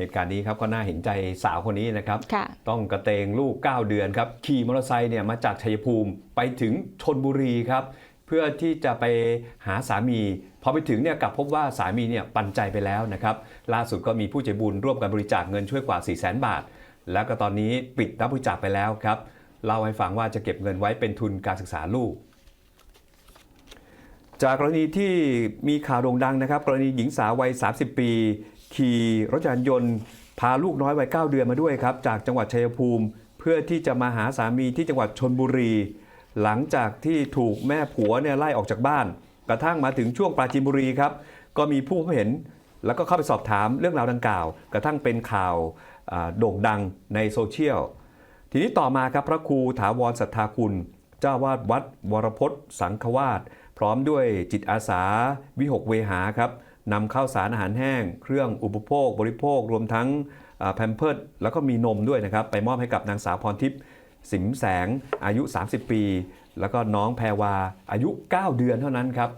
เหตุการณ์นี้ครับก็น่าเห็นใจสาวคนนี้นะครับค่ะต้องกระเตงลูก 9 เดือนครับ ขี่มอเตอร์ไซค์เนี่ยมาจากชัยภูมิไปถึงชนบุรีครับ เพื่อที่จะไปหาสามี พอไปถึงเนี่ยกลับพบว่าสามีเนี่ยปันใจไปแล้วนะครับ ล่าสุดก็มีผู้ใจบุญร่วมกันบริจาคเงินช่วยกว่า 4 0 0 0 0 0 บาท แล้วก็ตอนนี้ปิดรับบริจาคไปแล้วครับเล่าให้ฟังว่าจะเก็บเงินไว้เป็นทุนการศึกษาลูก จากกรณีที่มีข่าวโด่งดังนะครับ กรณีหญิงสาววัย 30 ปี ขี่รถจักรยานยนต์ พาลูกน้อยวัย 9 เดือนมาด้วยครับ จากจังหวัดชัยภูมิ เพื่อที่จะมาหาสามีที่จังหวัดชนบุรี หลังจากที่ถูกแม่ผัวเนี่ยไล่ออกจากบ้าน กระทั่งมาถึงช่วงปราจีนบุรีครับ ก็มีผู้พบเห็น แล้วก็เข้าไปสอบถามเรื่องราวดังกล่าว กระทั่งเป็นข่าวโด่งดังในโซเชียล ทีนี้ต่อมาครับพระครูถาวรศรัทธาคุณ เจ้าวาดวัดวรพจน์สังฆวาส พร้อมด้วยจิตอาสา วิหกเวหาครับนำข้าวสารอาหารแห้ง เครื่องอุปโภค บริโภค รวมทั้งแพมเพิร์ดแล้วก็มีนมด้วยนะครับ ไปมอบให้กับนางสาวพรทิพย์สิมแสงอายุ 30 ปี แล้วก็น้องแพรวาอายุ 9 เดือนเท่านั้นครับ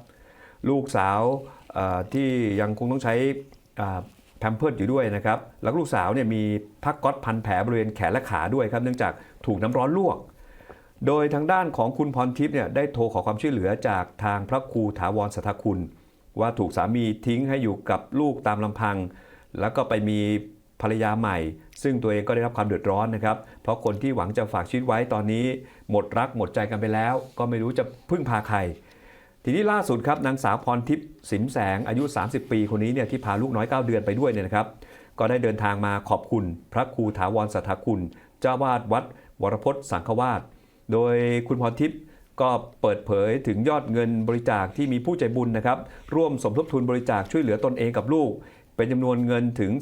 ลูกสาวที่ยังคงต้องใช้แพมเพิร์ดอยู่ด้วยนะครับ แล้วลูกสาวเนี่ยมีผ้าก๊อตพันแผลบริเวณแขนและขาด้วยครับ เนื่องจากถูกน้ำร้อนลวก โดยทางด้านของคุณพรทิพย์เนี่ยได้โทรขอความช่วยเหลือจากทางพระครูถาวรสัทคุณ ว่าถูกสามีทิ้งให้อยู่กับลูกตามลำพัง แล้วก็ไปมีภรรยาใหม่ ซึ่งตัวเองก็ได้รับความเดือดร้อนนะครับ เพราะคนที่หวังจะฝากชีวิตไว้ตอนนี้ หมดรักหมดใจกันไปแล้ว ก็ไม่รู้จะพึ่งพาใคร ทีนี้ล่าสุดครับนางสาวพรทิพย์สิมแสงอายุ 30 ปีคนนี้เนี่ยที่พาลูกน้อย 9 เดือนไปด้วยเนี่ยนะครับ ก็ได้เดินทางมาขอบคุณ พระครูถาวรสัทคุณ เจ้าวาดวัด วรพจน์สังฆวาส โดยคุณพรทิพย์ก็เปิดเผยถึงยอดเงินบริจาคที่มีผู้ใจบุญนะครับ ร่วมสมทบทุนบริจาคช่วยเหลือตนเองกับลูก เป็นจำนวนเงินถึง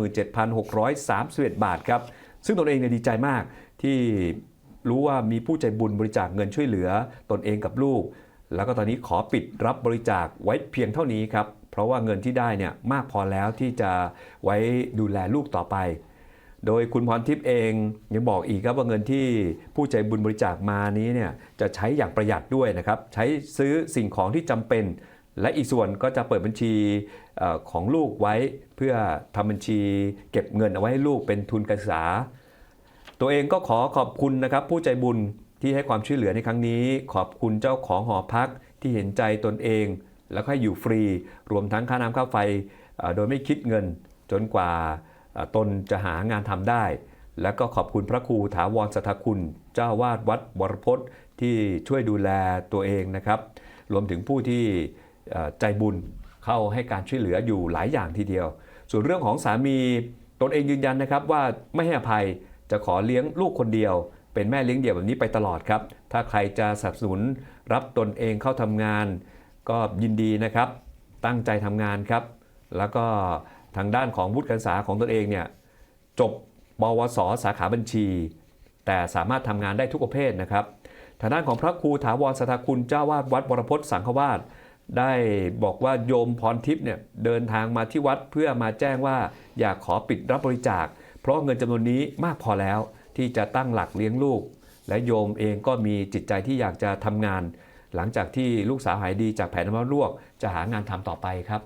497,631 บาทครับ ซึ่งตนเองเนี่ยดีใจมากที่รู้ว่ามีผู้ใจบุญบริจาคเงินช่วยเหลือตนเองกับลูก แล้วก็ตอนนี้ขอปิดรับบริจาคไว้เพียงเท่านี้ครับ เพราะว่าเงินที่ได้เนี่ยมากพอแล้วที่จะไว้ดูแลลูกต่อไป โดยคุณพรทิพย์เองยังบอกอีกครับว่าเงินที่ผู้ใจบุญบริจาคมานี้เนี่ยจะใช้อย่างประหยัดด้วยนะครับใช้ซื้อสิ่งของที่จำเป็น และอีกส่วนก็จะเปิดบัญชีของลูกไว้เพื่อทำบัญชีเก็บเงินเอาไว้ให้ลูกเป็นทุนการศึกษา ตัวเองก็ขอขอบคุณนะครับผู้ใจบุญที่ให้ความช่วยเหลือในครั้งนี้ ขอบคุณเจ้าของหอพักที่เห็นใจตนเอง แล้วก็อยู่ฟรี รวมทั้งค่าน้ำค่าไฟโดยไม่คิดเงินจนกว่า ตนจะหางานทำได้ แล้วก็ขอบคุณพระครูถาวรสัทคุณ เจ้าวาดวัดวรพจน์ที่ช่วยดูแลตัวเองนะครับ รวมถึงผู้ที่ใจบุญเข้าให้การช่วยเหลืออยู่หลายอย่างทีเดียว ส่วนเรื่องของสามีตนเองยืนยันนะครับว่าไม่ให้อภัยจะขอเลี้ยงลูกคนเดียว เป็นแม่เลี้ยงเดี่ยวแบบนี้ไปตลอดครับ ถ้าใครจะสนับสนุนรับตนเองเข้าทำงาน ก็ยินดีนะครับ ตั้งใจทำงานครับ แล้วก็ ทางด้านของวุฒิการศึกษาของตนเองเนี่ยจบปวส สาขาบัญชี แต่สามารถทำงานได้ทุกประเภทนะครับทางด้านของพระครูถาวรสัทธคุณเจ้าวาดวัดวรพจน์สังฆวาสได้บอกว่าโยมพรทิพย์เนี่ยเดินทางมาที่วัดเพื่อมาแจ้งว่าอยากขอปิดรับบริจาค เพราะเงินจำนวนนี้มากพอแล้วที่จะตั้งหลักเลี้ยงลูก และโยมเองก็มีจิตใจที่อยากจะทำงาน หลังจากที่ลูกสาวหายดีจากแผลน้ำร้อนลวก จะหางานทำต่อไปครับ